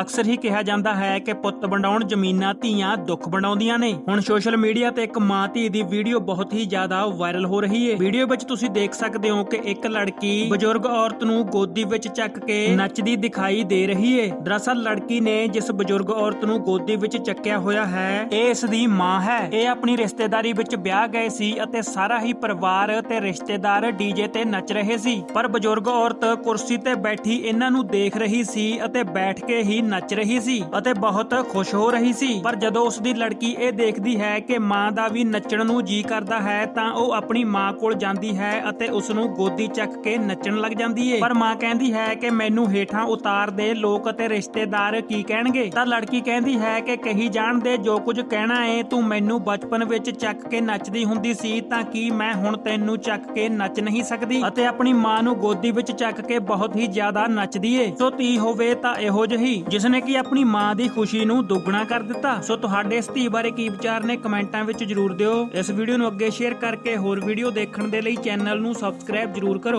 ਅਕਸਰ ਹੀ ਕਿਹਾ ਜਾਂਦਾ ਹੈ ਕਿ ਪੁੱਤ ਬਣਾਉਣ ਜ਼ਮੀਨਾਂ ਧੀਆਂ ਦੁੱਖ ਬਣਾਉਂਦੀਆਂ ਨੇ। ਹੁਣ ਸੋਸ਼ਲ ਮੀਡੀਆ ਤੇ ਇੱਕ ਮਾਂ ਧੀ ਦੀ ਵੀਡੀਓ ਬਹੁਤ ਹੀ ਜ਼ਿਆਦਾ ਵਾਇਰਲ ਹੋ ਰਹੀ ਹੈ ਵੀਡੀਓ ਵਿੱਚ ਤੁਸੀਂ ਦੇਖ ਸਕਦੇ ਹੋ ਕਿ ਇੱਕ ਲੜਕੀ ਬਜ਼ੁਰਗ ਔਰਤ ਨੂੰ ਗੋਦੀ ਵਿੱਚ ਚੱਕ ਕੇ ਨੱਚਦੀ ਦਿਖਾਈ ਦੇ ਰਹੀ ਹੈ ਦਰਅਸਲ ਲੜਕੀ ਨੇ ਜਿਸ ਬਜ਼ੁਰਗ ਔਰਤ ਨੂੰ ਗੋਦੀ ਵਿੱਚ ਚੱਕਿਆ ਹੋਇਆ ਹੈ, ਇਹ ਇਸ ਦੀ ਮਾਂ ਹੈ। ਇਹ ਆਪਣੀ ਰਿਸ਼ਤੇਦਾਰੀ ਵਿੱਚ ਵਿਆਹ ਗਏ ਸੀ ਅਤੇ ਸਾਰਾ ਹੀ ਪਰਿਵਾਰ ਤੇ ਰਿਸ਼ਤੇਦਾਰ ਡੀਜੇ ਤੇ ਨੱਚ ਰਹੇ ਸੀ। ਪਰ ਬਜ਼ੁਰਗ ਔਰਤ ਕੁਰਸੀ ਤੇ ਬੈਠੀ ਇਹਨਾਂ ਨੂੰ ਦੇਖ ਰਹੀ ਸੀ ਅਤੇ ਬੈਠ ਕੇ ਹੀ ਨੱਚ ਰਹੀ ਸੀ ਅਤੇ ਬਹੁਤ ਖੁਸ਼ ਹੋ ਰਹੀ ਸੀ। ਪਰ ਜਦੋਂ ਉਸ ਦੀ ਲੜਕੀ ਇਹ ਦੇਖਦੀ ਹੈ ਕਿ ਮਾਂ ਦਾ ਵੀ ਨੱਚਣ ਨੂੰ ਜੀ ਕਰਦਾ ਹੈ, ਤਾਂ ਉਹ ਆਪਣੀ ਮਾਂ ਕੋਲ ਜਾਂਦੀ ਹੈ ਅਤੇ ਉਸ ਨੂੰ ਗੋਦੀ ਚੱਕ ਕੇ ਨੱਚਣ ਲੱਗ ਜਾਂਦੀ ਹੈ ਪਰ ਮਾਂ ਕਹਿੰਦੀ ਹੈ ਕਿ ਮੈਨੂੰ ਹੇਠਾਂ ਉਤਾਰ ਦੇ, ਲੋਕ ਅਤੇ ਰਿਸ਼ਤੇਦਾਰ ਕੀ ਕਹਿਣਗੇ? ਤਾਂ ਲੜਕੀ ਕਹਿੰਦੀ ਹੈ ਕਿ ਕਹੀ ਜਾਣ ਦੇ, ਜੋ ਕੁਝ ਕਹਿਣਾ ਏ, ਤੂੰ ਮੈਨੂੰ ਬਚਪਨ ਵਿੱਚ ਚੱਕ ਕੇ ਨੱਚਦੀ ਹੁੰਦੀ ਸੀ, ਤਾਂ ਕੀ ਮੈਂ ਹੁਣ ਤੈਨੂੰ ਚੱਕ ਕੇ ਨੱਚ ਨਹੀਂ ਸਕਦੀ? ਅਤੇ ਆਪਣੀ ਮਾਂ ਨੂੰ ਗੋਦੀ ਵਿੱਚ ਚੱਕ ਕੇ ਬਹੁਤ ਹੀ ਜ਼ਿਆਦਾ ਨੱਚਦੀ ਏ। ਸੋ ਧੀ ਹੋਵੇ ਤਾਂ ਇਹੋ ਜਿਹੀ ਜਿਸ ਨੇ ਕਿ ਆਪਣੀ ਮਾਂ ਦੀ ਖੁਸ਼ੀ ਨੂੰ ਦੁੱਗਣਾ ਕਰ ਦਿੱਤਾ। ਸੋ ਤੁਹਾਡੇ ਇਸ ਧੀ ਬਾਰੇ ਕੀ ਵਿਚਾਰ ਨੇ ਕਮੈਂਟਾਂ ਵਿੱਚ ਜਰੂਰ ਦਿਓ। ਇਸ ਵੀਡੀਓ ਨੂੰ ਅੱਗੇ ਸ਼ੇਅਰ ਕਰਕੇ ਹੋਰ ਵੀਡੀਓ ਦੇਖਣ ਦੇ ਲਈ ਚੈਨਲ ਨੂੰ ਸਬਸਕ੍ਰਾਈਬ ਜਰੂਰ ਕਰੋ।